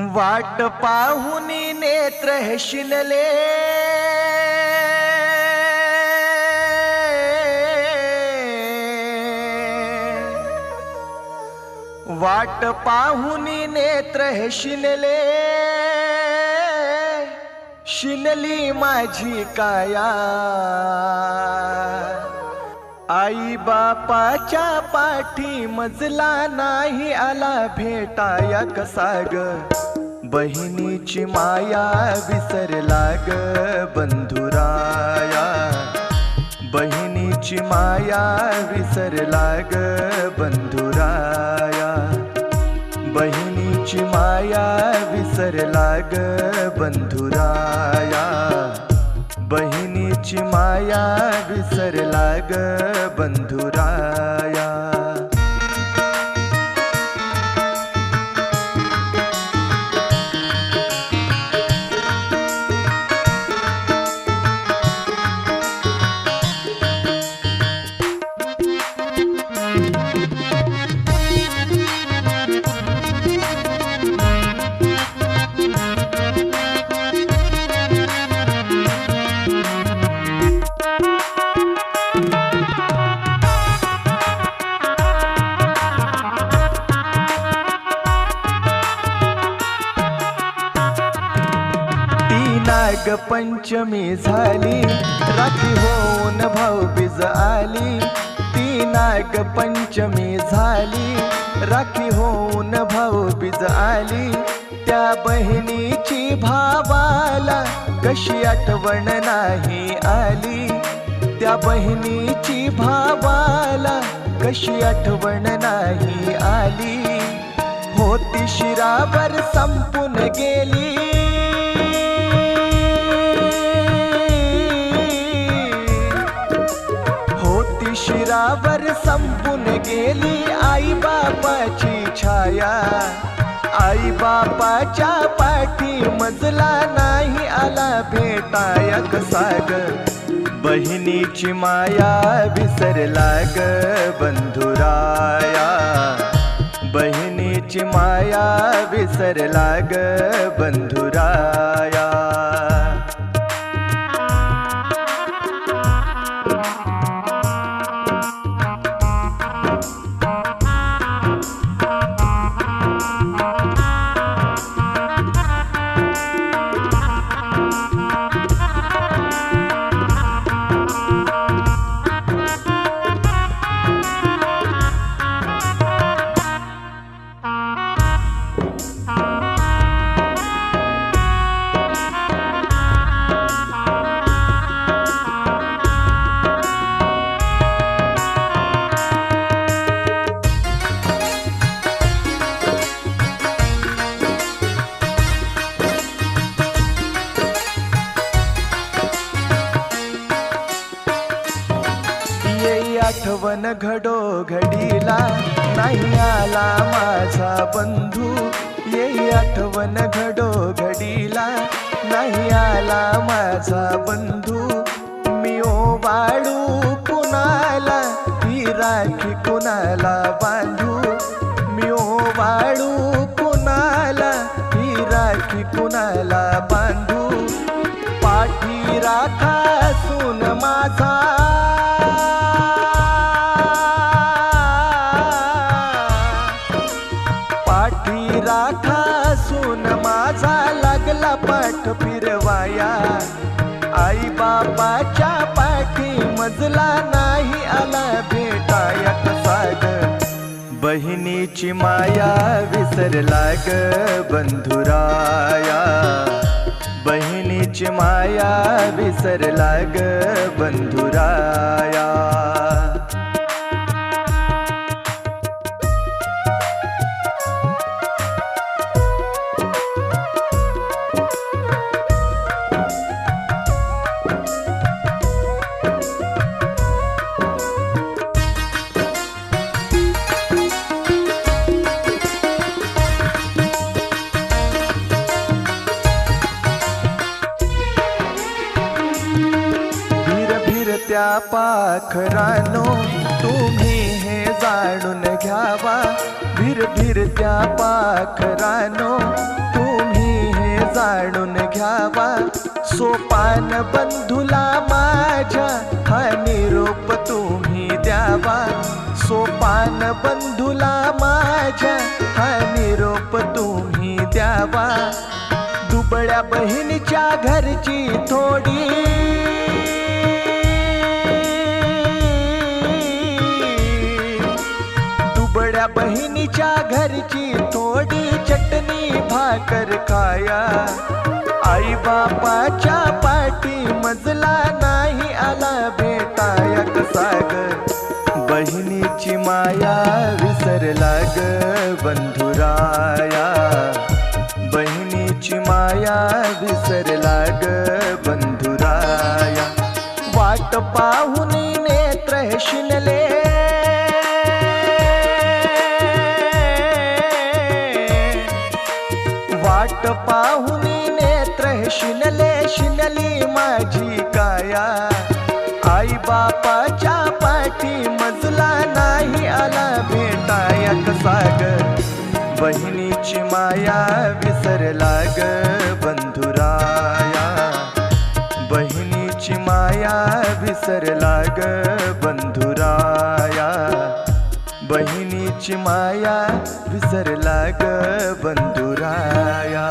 वाट पाहुनी नेत्र हे शिनले वाट पाहुनी नेत्र हे शिनले शिनली माझी काया. आई बापाच्या पाठी मजला नाही आला भेटाया कसा ग बहिणीची माया विसरला ग बंधुराया. बहिणीची माया विसरला ग बंधुराया. बहिणीची माया विसरला ग बंधुराया. बहिणीची माया विसरला ग बंधुराया. पंचमी झाली राखी होऊन भाऊबीज आली. ती नाग पंचमी झाली राखी होऊन भाऊबीज आली. त्या बहिणीची भावाला कशी आठवण नाही आली. त्या बहिणीची भावाला कशी आठवण नाही आली. होती शिरावर संपून गेली रूपाची छाया. आई बापाच्या पाठी मजला नाही आला भेटाया कसा ग? बहिणीची माया विसरला ग बंधुराया. बहिणीची माया विसरला ग बंधुराया. घडोघडीला घडो घडीला नाही आला माझा बंधू. येई आठवण घडो घडीला नाही आला माझा बंधू. मी ओ कुणाला? ही राखी कुणाला माया आई बापाच्या पाठी मजला नाही आला भेटाया कसा ग बहिणीची माया विसरला ग बंधुराया. बहिणीची माया विसरला ग बंधुराया. या पाखरानो तुम्ही हे जाणून घ्यावा. भिर भिर त्या पाखरानो तुम्ही हे जाणून घ्यावा. सोपान बंधुला माझ्या हा निरोप तुम्ही द्यावा. सोपान बंधुला माझ्या हा निरोप तुम्ही द्यावा. दुबळ्या बहिणीच्या घरची थोडी दुबळ्या बहिणीच्या घरची थोडी चटणी भाकर खाया. आई बापाच्या पाठी मजला नाही आला भेटाया कसा ग बहिणीची माया विसरला ग बंधुराया. बहिणीची माया विसरला ग बंधुराया. वाट पाहुनी नेत्र शिनले बापाच्या पाठी मजला नाही आला भेटाया कसा ग बहिणीची माया विसरला ग बंधुराया. बहिणीची माया विसरला ग बंधुराया. बहिणीची माया विसरला ग बंधुराया.